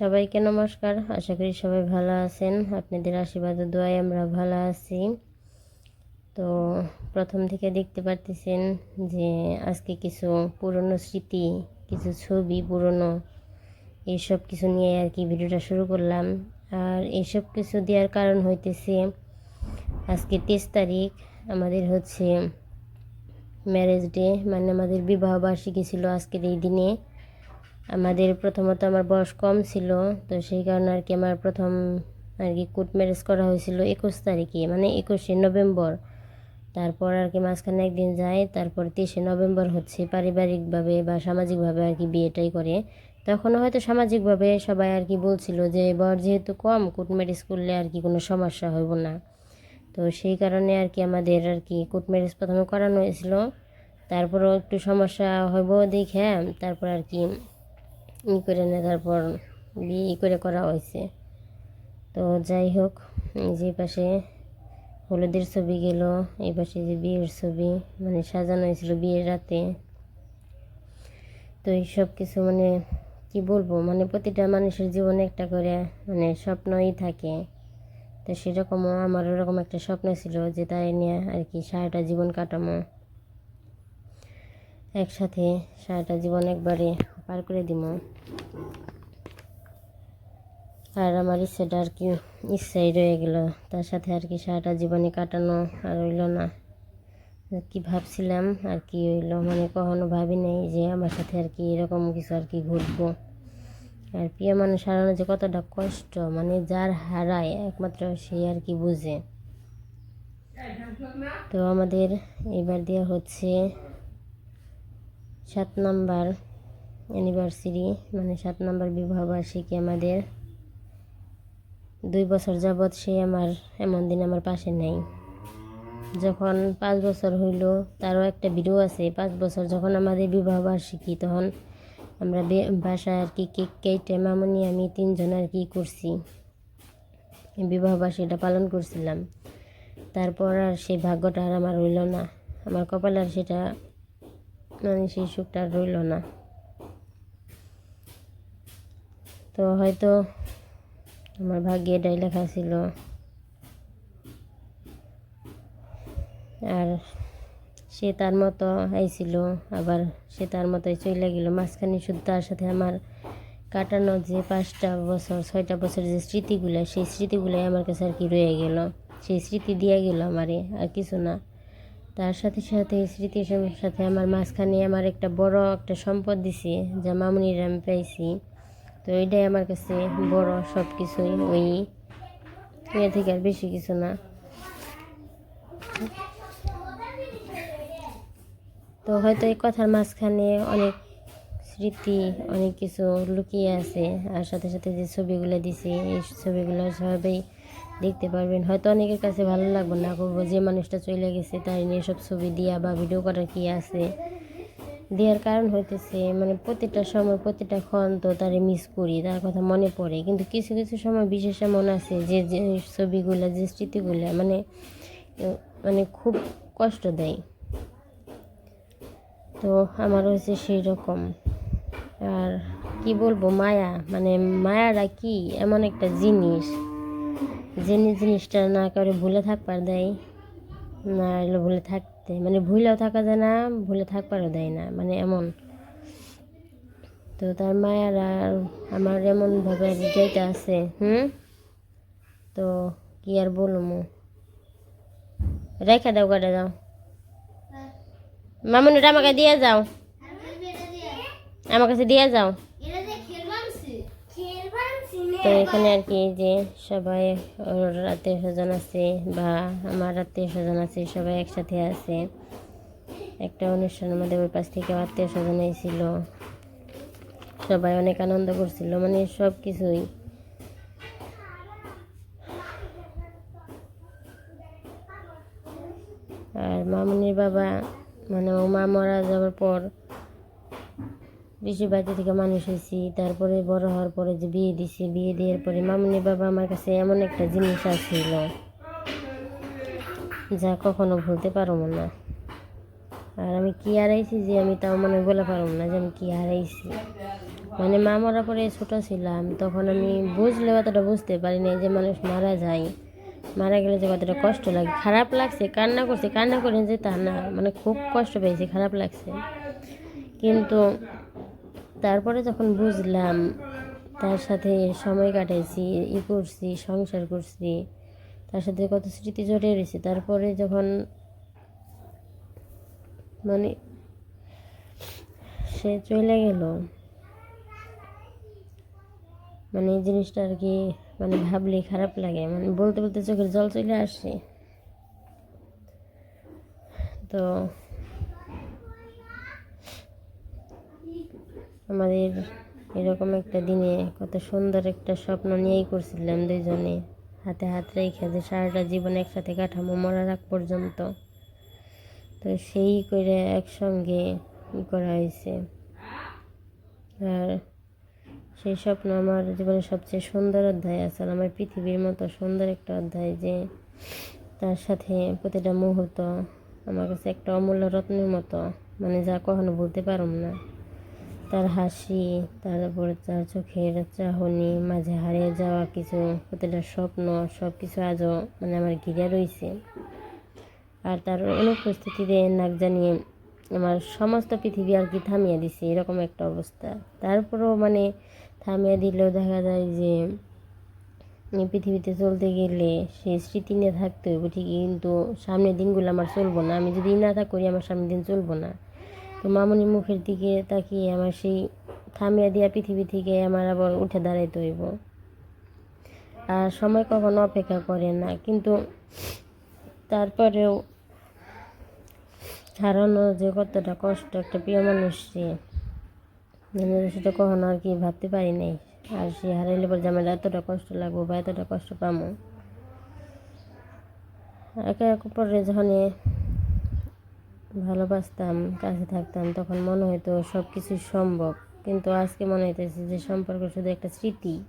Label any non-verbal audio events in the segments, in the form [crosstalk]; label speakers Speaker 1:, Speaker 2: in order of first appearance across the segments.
Speaker 1: সবাইকে নমস্কার। আশা করি সবাই ভালো আছেন। আপনাদের আশীর্বাদ ও দোয়ায় আমরা ভালো আছি। তো প্রথম থেকে দেখতে পারতেছেন যে আজকে কিছু পুরনো স্মৃতি, কিছু ছবি পুরনো, এইসব কিছু নিয়ে আর কি ভিডিওটা শুরু করলাম। আর এইসব কিছু দেওয়ার কারণ হইতেছে, আজকে তেইশ তারিখ, আমাদের হচ্ছে ম্যারেজ ডে মানে আমাদের বিবাহবার্ষিকী ছিল আজকের এই দিনে। আমাদের প্রথমত আমার বয়স কম ছিল, তো সেই কারণে আর কি আমার প্রথম আর কি কোর্ট ম্যারেজ করা হয়েছিল একুশ তারিখে মানে একুশে নভেম্বর। তারপর আর কি মাঝখানে একদিন যায়, তারপর তেইশে নভেম্বর হচ্ছে পারিবারিকভাবে বা সামাজিকভাবে আর কি বিয়েটাই করে। তখন হয়তো সামাজিকভাবে সবাই আর কি বলছিল যে বয়স যেহেতু কম কোর্ট ম্যারেজ করলে আর কি কোনো সমস্যা হইব না। তো সেই কারণে আর কি আমাদের আর কি কোর্ট ম্যারেজ প্রথমে করানো হয়েছিল। তারপরও একটু সমস্যা হইব দেখে, তারপর আর কি ই করে না, তারপর বিয়ে ই করে করা হয়েছে। তো যাই হোক, যে পাশে হলুদের ছবি গেল, এই পাশে যে বিয়ের ছবি মানে সাজানো হয়েছিল বিয়ের রাতে। তো এই সব কিছু মানে কি বলব মানে প্রতিটা মানুষের জীবনে একটা করে মানে স্বপ্নই থাকে। তো সেরকমও আমার ওরকম একটা স্বপ্ন ছিল যে তাই নিয়ে আর কি সারাটা জীবন কাটামো। একসাথে সারাটা জীবন একবারে পার করে দিব আর আমার ইচ্ছেটা আর কি, ইচ্ছাই রয়ে গেল। তার সাথে আর কি সারাটা জীবনে কাটানো আর হইল না। কি ভাবছিলাম, আর কি হইল মানে কখনো ভাবি নাই যে আমার সাথে আর কি এরকম কিছু আর কি ঘটবো। আর প্রিয় মানুষ হারানো যে কতটা কষ্ট মানে যার হারায় একমাত্র সে আর কি বুঝে। তো আমাদের এবার দেওয়া হচ্ছে সাত নাম্বার অ্যানিভার্সারি মানে সাত নম্বর বিবাহ বার্ষিকী আমাদের। দুই বছর যাবৎ সে আমার, এমন দিন আমার পাশে নেই। যখন পাঁচ বছর হইল, তারও একটা ভিডিও আছে। পাঁচ বছর যখন আমাদের বিবাহ বার্ষিকী, তখন আমরা বাসায় আর কি কেক কেটে, মামনি, আমি তিনজন আর কি করছি। বিবাহ বার্ষিকীটা পালন করছিলাম। তারপর আর সেই ভাগ্যটা আর আমার রইল না। আমার কপালে আর সেটা মানে সেই সুখটা আর রইল না। তো হয়তো আমার ভাগ্যে এটাই লেখা ছিল। আর সে তার মতো আইছিল, আবার সে তার মতোই চলে গেল। মাঝখানে শুধু তার সাথে আমার কাটানো যে পাঁচটা বছর, ছয়টা বছর যে স্মৃতিগুলো, সেই স্মৃতিগুলোই আমার কাছে আর কি রয়ে গেল। সেই স্মৃতি দিয়ে গেল আমারে, আর কিছু না। তার সাথে সাথে এই স্মৃতির সাথে আমার মাঝখানে আমার একটা বড় একটা সম্পদ দিছে, যা মামুনির আমি পাইছি। তো ওইটাই আমার কাছে বড় সব কিছুই ওই এর থেকে আর বেশি কিছু না। তো হয়তো এই কথার মাঝখানে অনেক স্মৃতি, অনেক কিছু লুকিয়ে আছে, আর সাথে সাথে যে ছবিগুলো দিছি, এই ছবিগুলো সবাই দেখতে পারবেন। হয়তো অনেকের কাছে ভালো লাগবে না করব যে মানুষটা চলে গেছে, তাই নিয়ে সব ছবি দিয়া বা ভিডিও করার কি আছে। দেওয়ার কারণ হইতেছে মানে প্রতিটা সময় প্রতিটা ক্ষণ তো তারে মিস করি, তার কথা মনে পড়ে। কিন্তু কিছু কিছু সময় বিশেষ এমন আছে যে যে ছবিগুলো, যে স্মৃতিগুলো মানে মানে খুব কষ্ট দেয়। তো আমার হচ্ছে সেই রকম আর কি বলব, মায়া মানে মায়াটা কি? এমন একটা জিনিস যে জিনিসটা না করে ভুলে থাকবার দেয়, না ভুলে থাকতে মানে ভুলেও থাকা যায় না ভুলে থাকবারও দেয় না মানে এমন। তো তার মায়ার আর আমার এমনভাবে কি আছে হুম? তো কি আর বলব? রেখে দাও কাটে দাও মামুনিটা আমাকে দিয়ে যাও। আমার কাছে দিয়ে যাও। তো এখানে আর কি যে সবাই, ওর আত্মীয় স্বজন আছে বা আমার আত্মীয় স্বজন আছে, সবাই একসাথে আছে। একটা অনুষ্ঠানের মধ্যে ওই পাশ থেকে আত্মীয় স্বজন এসেছিল সবাই অনেক আনন্দ করছিল মানে সব কিছুই। আর মামুনির বাবা মানে ও মা মারা যাওয়ার পর বেশি বাড়ি থেকে মানুষ হয়েছি। তারপরে বড় হওয়ার পরে যে বিয়ে দিছি, বিয়ে দেওয়ার পরে মামুনি বাবা আমার কাছে এমন একটা জিনিস আসছিল যা কখনো ভুলতে পারব না। আর আমি কি হারাইছি যে আমি তাও মানে বলে পারব না যে আমি কি হারাইছি। মানে মা মরার পরে ছোটো ছিলাম, তখন আমি বুঝলে অতটা বুঝতে পারি না যে মানুষ মারা যায়। মারা গেলে যে কতটা কষ্ট লাগে, খারাপ লাগছে, কান্না করছে, কান্না করে যে তা না। মানে খুব কষ্ট পেয়েছি, খারাপ লাগছে। কিন্তু তারপরে যখন বুঝলাম তার সাথে সময় কাটাইছি, ই করছি, সংসার করছি, তার সাথে কত স্মৃতি জড়িয়ে রয়েছে। তারপরে যখন মানে সে চলে গেল মানে এই জিনিসটা আর কি মানে ভাবলে খারাপ লাগে। মানে বলতে বলতে চোখের জল চলে আসে। তো আমাদের এরকম একটা দিনে কত সুন্দর একটা স্বপ্ন নিয়েই করছিলাম দুইজনে। হাতে হাত রেখে যে সারাটা জীবন একসাথে কাঠামো মরার আগ পর্যন্ত। তো সেই করে একসঙ্গে ই করা হয়েছে। আর সেই স্বপ্ন আমার জীবনের সবচেয়ে সুন্দর অধ্যায় আছে আমার পৃথিবীর মতো সুন্দর একটা অধ্যায় যে তার সাথে প্রতিটা মুহূর্ত আমার কাছে একটা অমূল্য রত্নের মতো মানে যা কখনো বলতে পারব না। তার হাসি, তারপরে তার চোখের চাহনি, মাঝে হারিয়ে যাওয়া কিছু, প্রতিটা স্বপ্ন সব কিছু আজও মানে আমার ঘিরে রয়েছে আর তার অনুপস্থিতিতে নাক জানিয়ে আমার সমস্ত পৃথিবী আর কি থামিয়ে দিছে, এরকম একটা অবস্থা। তারপরেও মানে থামিয়ে দিলেও দেখা যায় যে পৃথিবীতে চলতে গেলে সেই স্মৃতি নিয়ে থাকতে হবে ঠিকই, কিন্তু সামনের দিনগুলো আমার চলবো না। আমি যদি না করি আমার সামনের দিন চলবো না। তো মামনি মুখের দিকে তাকিয়ে আমার সেই থামিয়ে দিয়া পৃথিবী থেকে আমার আবার উঠে দাঁড়াইতে হইব। আর সময় কখনো অপেক্ষা করে না, কিন্তু তারপরেও হারানো যে কতটা কষ্ট একটা প্রিয় মানুষকে মানে সেটা কখনো আর কি ভাবতে পারি নাই। আর সে হারাইলে পরে যে আমার এতটা কষ্ট লাগবো বা এতটা কষ্ট পামো। একে এক পরে যখন ভালোবাসতাম, কাছে থাকতাম, তখন মনে হতো সব কিছু সম্ভব। কিন্তু আজকে মনে হইতেছে যে সম্পর্ক শুধু একটা স্মৃতি।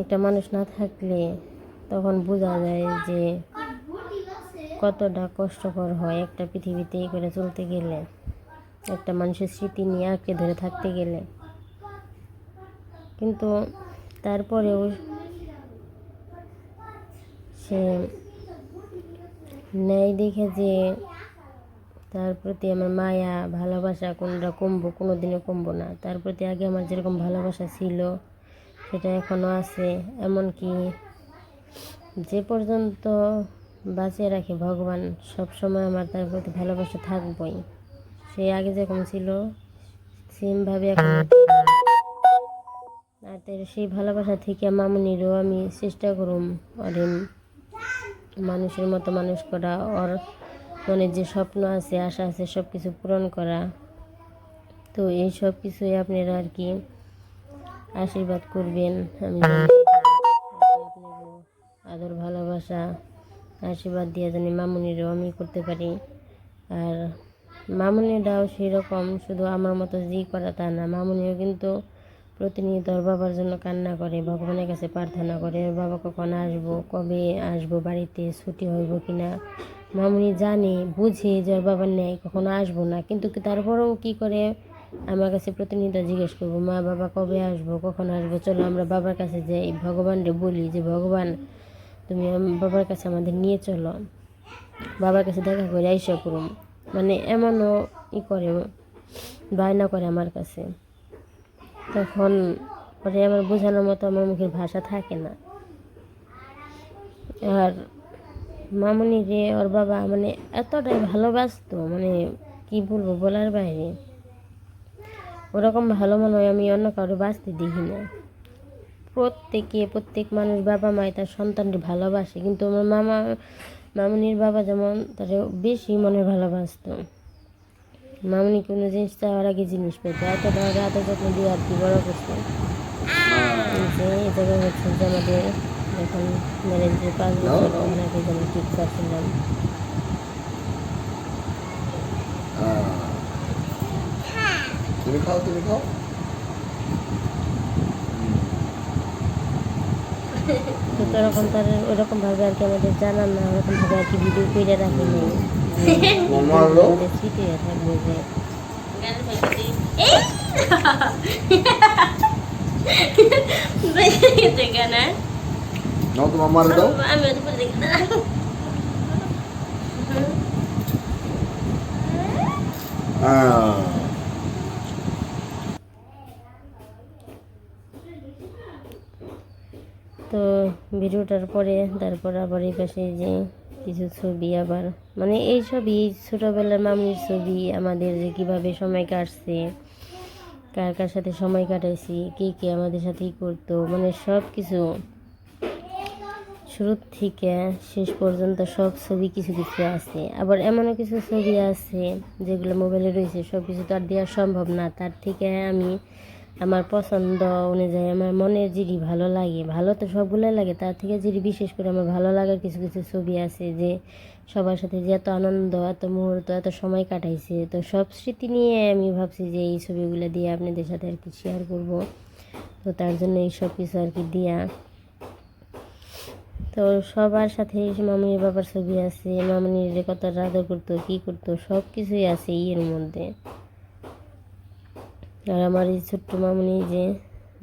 Speaker 1: একটা মানুষ না থাকলে তখন বোঝা যায় যে কতটা কষ্টকর হয় একটা পৃথিবীতে করে চলতে গেলে। একটা মানুষের স্মৃতি নিয়ে আঁকড়ে ধরে থাকতে গেলে। কিন্তু তারপরেও সে ন্যায় দেখে যে তার প্রতি আমার মায়া, ভালোবাসা, কোনটা কমবো কোনো দিনও কমবো না। তার প্রতি আগে আমার যেরকম ভালোবাসা ছিল, সেটা এখনও আছে। এমনকি যে পর্যন্ত বাঁচিয়ে রাখে ভগবান সব সময় আমার তার প্রতি ভালোবাসা থাকবই। সে আগে যেরকম ছিল সেমভাবে এখন আর সেই ভালোবাসা থেকে মামনিরও আমি চেষ্টা করুম ওরে মানুষের মতো মানুষ করা। ওর মনে যে স্বপ্ন আছে, আশা আছে সব কিছু পূরণ করা। তো এই সব কিছুই আপনারা আর কি আশীর্বাদ করবেন, আমি আদর, ভালোবাসা, আশীর্বাদ দিয়ে জানি মামুনিরও আমি করতে পারি। আর মামুনিরাও সেই রকম শুধু আমার মতো জি করা তা না, মামুনিও কিন্তু প্রতিনিয়ত বাবার জন্য কান্না করে, ভগবানের কাছে প্রার্থনা করে ওর বাবা, কখন আসব? কবে আসব? বাড়িতে ছুটি হইব কি না মামুনি জানে, বুঝে যে ওর বাবার নেই কখনো আসব না। কিন্তু তারপরেও কি করে? আমার কাছে প্রতিনিয়ত জিজ্ঞেস করব, মা, বাবা কবে আসব? কখন আসব? চলো আমরা বাবার কাছে যাই, ভগবানরে বলি যে, ভগবান, তুমি বাবার কাছে আমাদের নিয়ে চলো। বাবার কাছে দেখা করে আইসা করুম মানে এমনও ই করে, বায়না করে আমার কাছে। তখন পরে আমার বোঝানোর মতো আমার মুখের ভাষা থাকে না। আর মামনি রে ওর বাবা মানে এতটাই ভালোবাসতো মানে কি বলব বলার বাইরে। ওরকম ভালো মনে হয় আমি অন্য কারও বাঁচতে দেখি না। প্রত্যেকে প্রত্যেক মানুষ বাবা মায় তার সন্তানকে ভালোবাসে কিন্তু আমার মামা মামনির বাবা যেমন তার বেশি মনে ভালোবাসতো। মামনি কোনো জিনিস চাওয়ার আগে জিনিস পেতো এত টাকা এত যত্ন দিয়ে আর কি বড় করছে এই যে এই হচ্ছে যে আমাদের যখন ম্যারেজের পাঁচ বছর আগে যেমন ঠিক করছিলাম
Speaker 2: তুমি খাও তুমি খাও।
Speaker 1: তো তখন তার ওরকমভাবে আর কি আমাদের জানান না ওরকমভাবে আর কি ভিডিও করে রাখি নেই। স্মৃতি হয়ে থাকবে যে [laughs] [laughs]
Speaker 2: নাও তো মামার দাও
Speaker 1: আমি ওদের উপরে দেখি না
Speaker 2: হ্যাঁ
Speaker 1: তো ভিডিওটার পরে তারপর আবার এই পাশে যে কিছু ছবি আবার মানে এই ছবি ছোটোবেলার মামির ছবি আমাদের যে কীভাবে সময় কাটছে কার কার সাথে সময় কাটাইছি কে কে আমাদের সাথে কী করতো মানে সব কিছু শুরু থেকে শেষ পর্যন্ত সব ছবি কিছু কিছু আছে। আবার এমনও কিছু ছবি আছে যেগুলো মোবাইলে রয়েছে সব কিছু তো আর দেওয়া সম্ভব না। তার থেকে আমি আমার পছন্দ অনুযায়ী আমার মনের যেটি ভালো লাগে। ভালো তো সবগুলোই লাগে, তার থেকে যেটি বিশেষ করে আমার ভালো লাগার কিছু কিছু ছবি আছে যে সবার সাথে যে এত আনন্দ, এত মুহূর্ত, এত সময় কাটাইছে। তো সব স্মৃতি নিয়ে আমি ভাবছি যে এই ছবিগুলো দিয়ে আপনাদের সাথে আর কি শেয়ার করব। তো তার জন্য এই সব কিছু আর কি দিয়া তো সবার সাথে মামনির বাবার ছবি আছে, মামনির যে কত আদর করতো, কী করতো সব কিছুই আছে ইয়ের মধ্যে। আর আমার এই ছোট্ট মামনি যে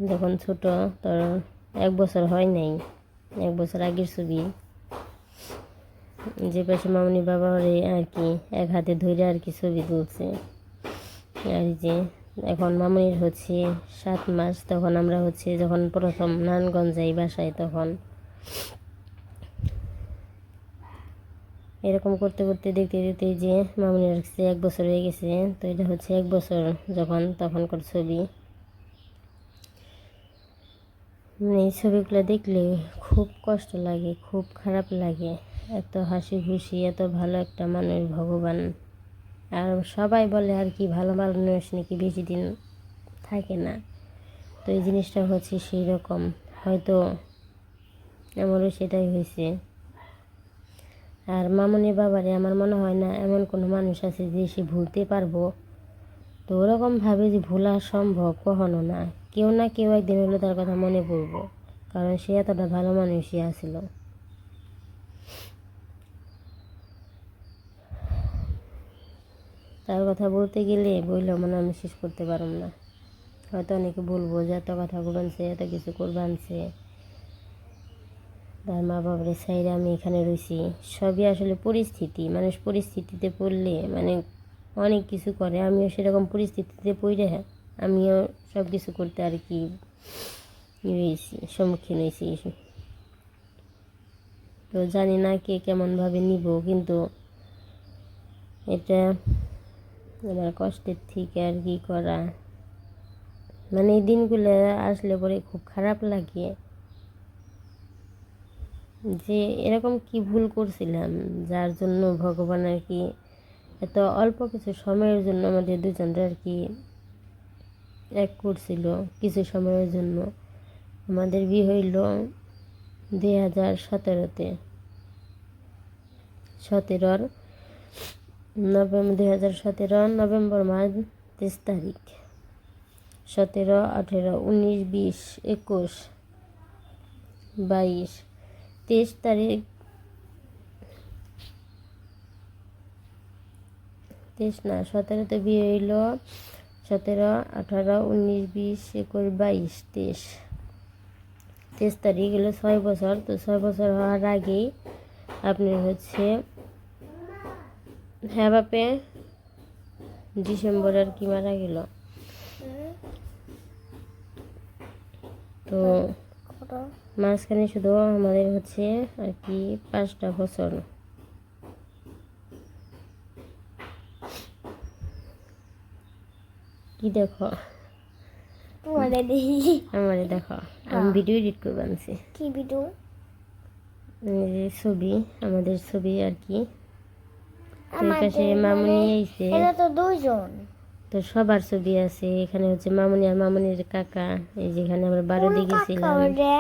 Speaker 1: যখন ছোট, তোর এক বছর হয় নাই, এক বছর আগের ছবি। যে পাশে মামনি বাবারে আর কি এক হাতে ধরে আর কি ছবি তুলছে। আর যে এখন মামনির হচ্ছে সাত মাস, তখন আমরা হচ্ছে যখন প্রথম নারায়ণগঞ্জ যাই বাসায়, তখন এরকম করতে করতে দেখতে দেখতে যে মামুনির কাছে এক বছর হয়ে গেছে, তো এটা হচ্ছে এক বছর যখন তখনকার ছবি। মানে এই ছবিগুলো দেখলে খুব কষ্ট লাগে, খুব খারাপ লাগে। এত হাসি খুশি, এত ভালো একটা মানুষ, ভগবান। আর সবাই বলে আর কি, ভালো মানুষ নাকি বেশি দিন থাকে না। তো এই জিনিসটা হচ্ছে সেই রকম হয়তো আমারও সেটাই হয়েছে। আর মামনি বাবারে আমার মনে হয় না এমন কোনো মানুষ আছে যে সে ভুলতে পারব। তো ওরকম ভাবে যে ভোলা সম্ভব কখনো না। কেউ না কেউ একদিন হলো তার কথা মনে পড়ব, কারণ সে এতটা ভালো মানুষই আছিল। তার কথা বলতে গেলে বললেও মানে আমি শেষ করতে পারব না। হয়তো অনেকে বলব যে এত কথা বলছে, এত কিছু করবানছে তার মা বাবার সাইডে আমি এখানে রয়েছি সবই আসলে পরিস্থিতি। মানুষ পরিস্থিতিতে পড়লে মানে অনেক কিছু করে। আমিও সেরকম পরিস্থিতিতে পড়ে হ্যাঁ আমিও সব কিছু করতে আর কি হয়েছি সম্মুখীন হয়েছি তো জানি না কে কেমনভাবে নিব, কিন্তু এটা আমার কষ্টের থেকে আর কি করা। মানে এই দিনগুলো আসলে পরে খুব খারাপ লাগে। যে এরকম কি ভুল করছিলাম, যার জন্য ভগবান আর কি এত অল্প কিছু সময়ের জন্য আমাদের দুজনরা আর কি এক করছিল কিছু সময়ের জন্য। আমাদের বিয়ে হইল দুই হাজার সতেরোতে। সতেরোর নভেম্বর দুই হাজার সতেরো নভেম্বর মাস তেইশ তারিখ। সতেরো, আঠেরো, উনিশ, বিশ, একুশ, বাইশ তেইশ তারিখ। তেইশ না সতেরোতে বিয়ে হইল। সতেরো, আঠারো, উনিশ, বিশ, একুশ, বাইশ, তেইশ। তেইশ তারিখ হলো ছয় বছর, তো ছয় বছর হওয়ার আগেই আপনার হচ্ছে হ্যাঁ বাপে, ডিসেম্বর আর কি মারা গেল। তো মাঝখানে শুধু আমাদের হচ্ছে আর কি পাঁচটা বছর কি দেখো?
Speaker 3: তোমাদের দেখি।
Speaker 1: আমারে দেখো। আমি ভিডিও এডিট করে আনছি।
Speaker 3: কি ভিডিও
Speaker 1: ছবি আমাদের ছবি আর কি। পাশে মামুনি আইছে।
Speaker 3: এটা তো দুইজন।
Speaker 1: তো সবার ছবি আছে। এখানে হচ্ছে মামুনি আর মামুনির কাকা। এই যেখানে আমরা বারোদি গেছিলাম
Speaker 3: ওরে।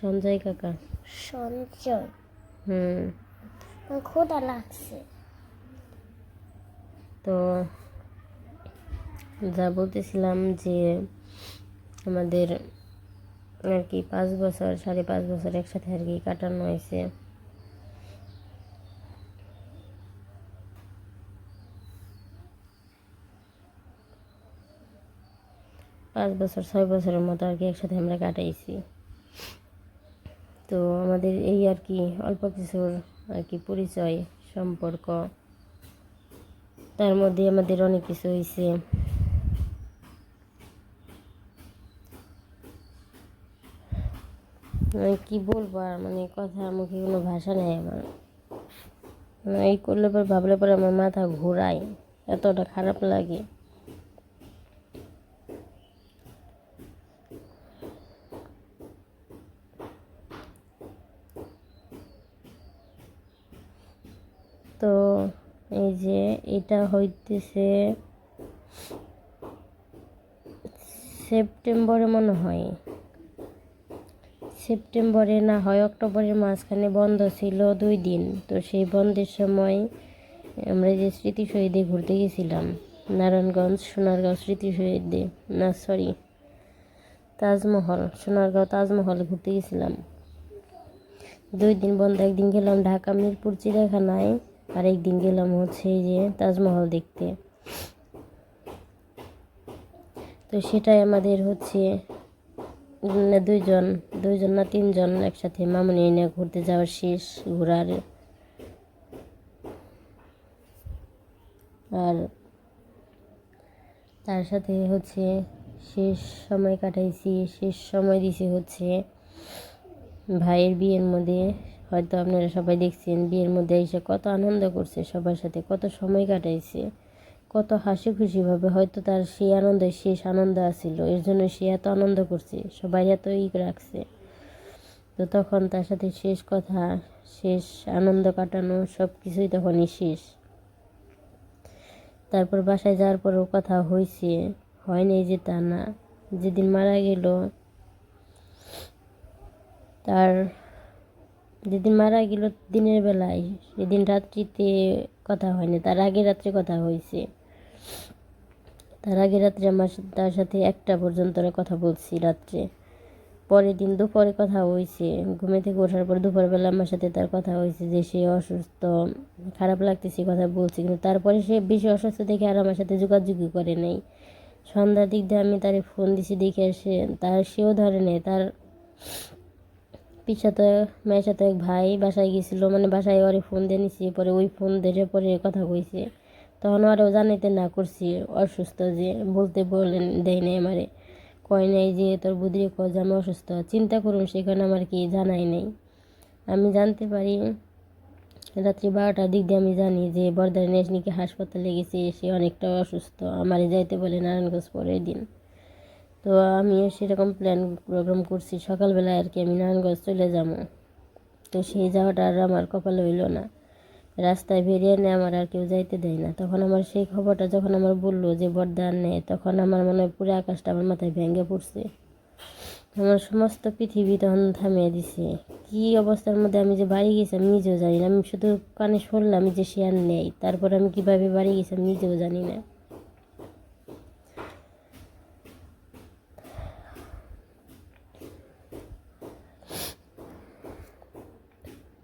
Speaker 1: সঞ্জয় কাকা।
Speaker 3: সঞ্জয়?
Speaker 1: হুম।
Speaker 3: খোদা লাগছে।
Speaker 1: তো যা বলতেছিলাম যে আমাদের আর কি পাঁচ বছর সাড়ে পাঁচ বছর একসাথে আর কি কাটানো হয়েছে। পাঁচ বছর ছয় বছরের মতো আর কি একসাথে আমরা কাটাইছি। তো আমাদের এই আর কি অল্প কিছুর আর কি পরিচয়, সম্পর্ক, তার মধ্যে আমাদের অনেক কিছু হয়েছে মানে কি বলব আর মানে কথা মুখে কোনো ভাষা নেই আমার। মানে এই করলে পর ভাবলে পরে আমার মাথা ঘোরায়, এতটা খারাপ লাগে। তো এই যে এটা হইতেছে সেপ্টেম্বরে মনে হয়। সেপ্টেম্বরে না হয়, অক্টোবরের মাঝখানে বন্ধ ছিল দুই দিন। তো সেই বন্ধের সময় আমরা যে স্মৃতি শহীদে ঘুরতে গেছিলাম, নারায়ণগঞ্জ, সোনারগাঁও স্মৃতি শহীদে না সরি তাজমহল, সোনারগাঁও তাজমহল ঘুরতে গেছিলাম। দুই দিন বন্ধ, একদিন গেলাম ঢাকা মিরপুর, চিড়িয়াখানায়। আর একদিন গেলাম হচ্ছে যে তাজমহল দেখতে। তো সেটাই আমাদের হচ্ছে দুইজন দুইজন না তিনজন একসাথে মামুনি নিয়ে ঘুরতে যাওয়ার শেষ, ঘোরার। আর তার সাথে হচ্ছে শেষ সময় কাটাইছি, শেষ সময় দিছি হচ্ছে ভাইয়ের বিয়ের মধ্যে। হয়তো আপনারা সবাই দেখছেন, বিয়ের মধ্যে এসে কত আনন্দ করছে, সবার সাথে কত সময় কাটাইছে, কত হাসি খুশিভাবে হয়তো তার সেই আনন্দ শেষ আনন্দ আসছিল এর জন্য সে এত আনন্দ করছে, সবাই এত ই রাখছে। তো তখন তার সাথে শেষ কথা, শেষ আনন্দ কাটানো সব কিছুই তখনই শেষ। তারপর বাসায় যাওয়ার পরেও কথা হয়েছে হয়নি যে তা না। যেদিন মারা গেল, তার যেদিন মারা গেল দিনের বেলায়, সেদিন রাত্রিতে কথা হয়নি, তার আগে রাত্রে কথা হয়েছে। তার আগে রাত্রে আমার তার সাথে একটা পর্যন্ত কথা বলছি রাত্রে। পরের দিন দুপুরে কথা হয়েছে, ঘুমে থেকে ওঠার পর দুপুরবেলা আমার সাথে তার কথা হয়েছে যে সে অসুস্থ, খারাপ লাগতেছে কথা বলছে। কিন্তু তারপরে সে বেশি অসুস্থ দেখে আর আমার সাথে যোগাযোগই করে নাই। সন্ধ্যার দিক দিয়ে আমি তারে ফোন দিছি দেখে সে, তার সেও ধরে নেই, তার পিছাতে, মেয়ের সাথে এক ভাই বাসায় গেছিল মানে বাসায় ওরে ফোন দিয়ে নিছি, পরে ওই ফোন ধরে পরে কথা কইছে। তখন ওরেও জানাইতে না করছি, অসুস্থ যে, বলতে বলেন, দেয় নাই আমারে। কয় নাই যে, তোর বুদ্ধি কয় যে আমি অসুস্থ, চিন্তা করুন, সেখানে আমার কি জানাই নাই? আমি জানতে পারি, রাত্রি বারোটার দিক দিয়ে আমি জানি যে বর্দার নেশনিকে হাসপাতালে গেছে, সে অনেকটা অসুস্থ, আমারে যাইতে বলে নারায়ণগঞ্জ পরের দিন। তো আমিও সেরকম প্ল্যান প্রোগ্রাম করছি। সকালবেলায় আর কি আমি নারায়ণগঞ্জ চলে যাব। তো সেই যাওয়াটা আর আমার কপালে হইল না। রাস্তায় বেরিয়ে নেয় আমার আর কেউ যাইতে দেয় না। তখন আমার সেই খবরটা যখন আমার বলল যে বরদান নেই, তখন আমার মনে হয় পুরো আকাশটা আমার মাথায় ভেঙে পড়ছে। আমার সমস্ত পৃথিবী তখন থামিয়ে দিছে। কি অবস্থার মধ্যে আমি যে বাড়ি গেছি আমি নিজেও জানি না। আমি শুধু কানে শুনলাম যে আর নেই। তারপর আমি কীভাবে বাড়ি গেছি আমি নিজেও জানি না।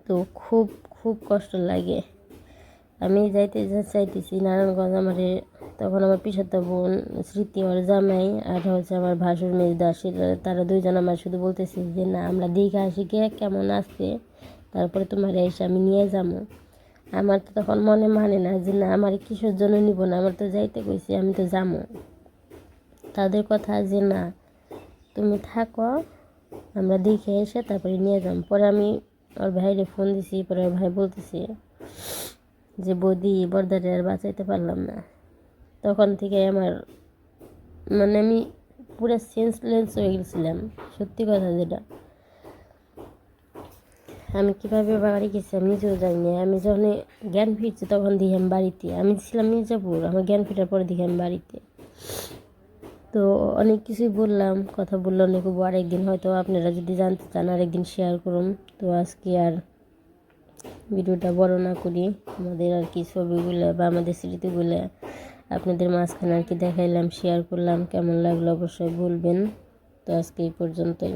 Speaker 1: তো খুব খুব কষ্ট লাগে। আমি যাইতে চাইতেছি নারায়ণগঞ্জ আমার তখন আমার পিসাতো বোন স্মৃতি, ওর জামাই আর হচ্ছে আমার ভাসুর মেজদা তারা দুইজন আমার শুধু বলতেছে যে, না, আমরা দীঘা আসি, কে কেমন আসছে? তারপরে তোমার এসে আমি নিয়ে যাব। আমার তো তখন মনে মানে না যে, না, আমার কিসের জন্য নিব না, আমার তো যাইতে কইছি, আমি তো যাব। তাদের কথা যে, না, তুমি থাকো, আমরা দেখে এসে তারপরে নিয়ে যাম পরে আমি ওর ভাইরে ফোন দিছি, পরে ভাই বলতেছে যে, বৌদি, বর্দারে আর বাঁচাইতে পারলাম না। তখন থেকে আমার মানে আমি পুরো সেন্সলেন্স হয়ে গেছিলাম, সত্যি কথা যেটা। আমি কীভাবে বাড়ি গেছি আমি নিজেও জানি না। আমি যখন জ্ঞান ফিরছি তখন দেখি আমি বাড়িতে। আমি ছিলাম মির্জাপুর, আমার জ্ঞান ফিরার পরে দেখি আমি বাড়িতে। তো অনেক কিছুই বললাম, কথা বলল অনেক আরেকদিন হয়তো আপনারা যদি জানতে চান, আরেকদিন শেয়ার করুন। তো আজকে আর ভিডিওটা বড় না করি। আমাদের আর কি ছবিগুলো বা আমাদের স্মৃতিগুলো আপনাদের মাঝখানে আর কি দেখাইলাম শেয়ার করলাম। কেমন লাগল অবশ্যই বলবেন। তো আজকে এই পর্যন্তই।